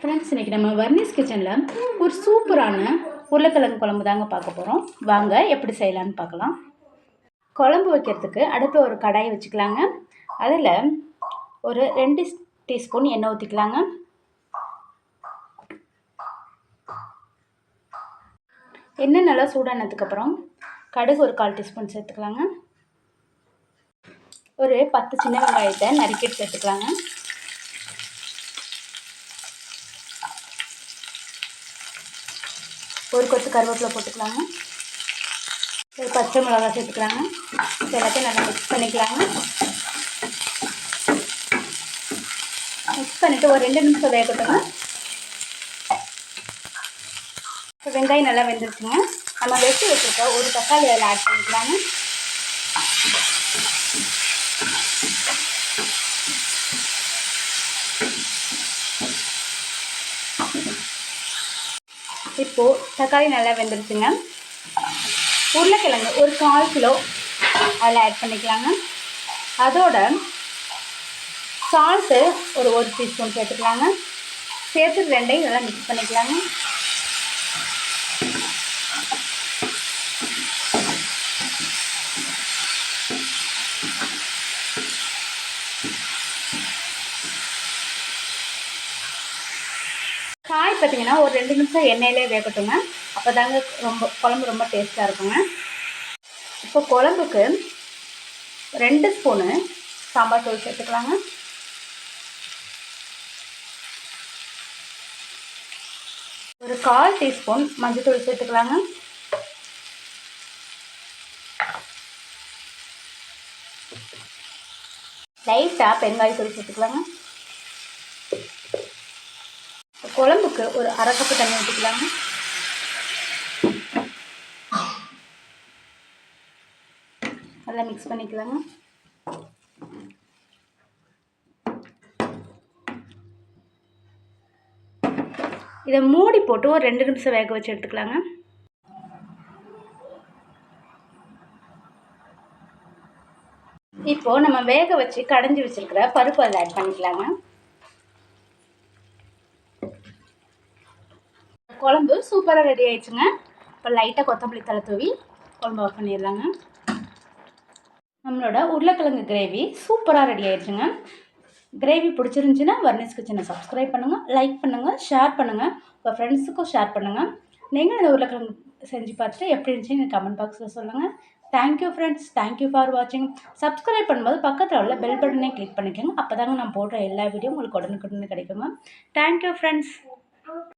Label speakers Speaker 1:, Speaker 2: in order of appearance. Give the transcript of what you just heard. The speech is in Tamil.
Speaker 1: ஃப்ரெண்ட்ஸ் இன்றைக்கி நம்ம வர்னிஸ் கிச்சனில் ஒரு சூப்பரான உருளைக்கிழங்கு குழம்பு தாங்க பார்க்க போகிறோம் வாங்க எப்படி செய்யலான்னு பார்க்கலாம். குழம்பு வைக்கிறதுக்கு அடுப்பில் ஒரு கடாயை வச்சுக்கலாங்க. அதில் ஒரு ரெண்டு டீஸ்பூன் எண்ணெய் ஊற்றிக்கலாங்க எண்ணெய் நல்லா சூடானதுக்கப்புறம் கடுகு ஒரு கால் டீஸ்பூன் சேர்த்துக்கலாங்க. ஒரு பத்து சின்ன வெங்காயத்தை நறுக்கிட்டு சேர்த்துக்கலாங்க ஒரு கொத்து கருவேப்பிலை போட்டுக்கலாங்க. ஒரு பச்சை மிளகா சேர்த்துக்கலாங்க. எல்லாத்தையும் நல்லா மிக்ஸ் பண்ணிக்கலாங்க. மிக்ஸ் பண்ணிவிட்டு ஒரு ரெண்டு நிமிஷம் வேகட்டுங்க இப்போ வெங்காயம் நல்லா வெந்துருச்சுங்க. நம்ம வெட்டி வச்சுருக்க ஒரு தக்காளி அதில் ஆட் பண்ணிக்கலாங்க. இப்போது தக்காளி நல்லா வெந்துருச்சுங்க. உருளைக்கிழங்கு ஒரு கால் கிலோ அதில் ஆட் பண்ணிக்கலாங்க. அதோட சால்ட்டு ஒரு ஒரு டீஸ்பூன் சேர்த்துக்கலாங்க. சேர்த்து ரெண்டையும் நல்லா மிக்ஸ் பண்ணிக்கலாங்க. காய் பார்த்தீங்கன்னா ஒரு ரெண்டு நிமிஷம் எண்ணெயிலே வேகட்டுங்க. அப்போ தாங்க ரொம்ப குழம்பு ரொம்ப டேஸ்ட்டாக இருக்குங்க. இப்போ குழம்புக்கு ரெண்டு ஸ்பூனு சாம்பார் தூள் சேர்த்துக்கலாங்க. ஒரு கால் டீஸ்பூன் மஞ்சள்தூள் சேர்த்துக்கலாங்க. லைட்டாக பெருங்காயத்தூள் சேர்த்துக்கலாங்க. குழம்புக்கு ஒரு அரை கப்பு தண்ணி ஊற்றிக்கலாங்க நல்லா மிக்ஸ் பண்ணிக்கலாங்க. இதை மூடி போட்டு ஒரு ரெண்டு நிமிஷம் வேக வச்சு எடுத்துக்கலாங்க. இப்போது நம்ம வேக வச்சு கடைஞ்சி வச்சுருக்கிற பருப்பு அதில் ஆட் பண்ணிக்கலாங்க. குழம்பு சூப்பராக ரெடி ஆயிடுச்சுங்க. இப்போ லைட்டாக கொத்தமல்லி தலை தூவி குழம்பு ஆஃப் பண்ணிடலாங்க. நம்மளோட உருளைக்கிழங்கு கிரேவி சூப்பராக ரெடி ஆயிடுச்சுங்க. கிரேவி பிடிச்சிருந்துச்சின்னா வர்னிஸ் கிச்சனை சப்ஸ்கிரைப் பண்ணுங்கள் லைக் பண்ணுங்கள் ஷேர் பண்ணுங்கள் உங்கள் ஃப்ரெண்ட்ஸுக்கும் ஷேர் பண்ணுங்கள் நீங்களும் இந்த உருளைக்கிழங்கு செஞ்சு பார்த்துட்டு எப்படி இருந்துச்சுன்னு கமெண்ட் பாக்ஸில் சொல்லுங்கள் thank you friends thank you for வாட்சிங் சப்ஸ்கிரைப் பண்ணும்போது பக்கத்தில் உள்ள பெல் பட்டனே கிளிக் பண்ணிக்கோங்க. அப்போ தாங்க நான் போடுற எல்லா வீடியோ உங்களுக்கு உடனுக்குடனே கிடைக்குங்க. Thank you friends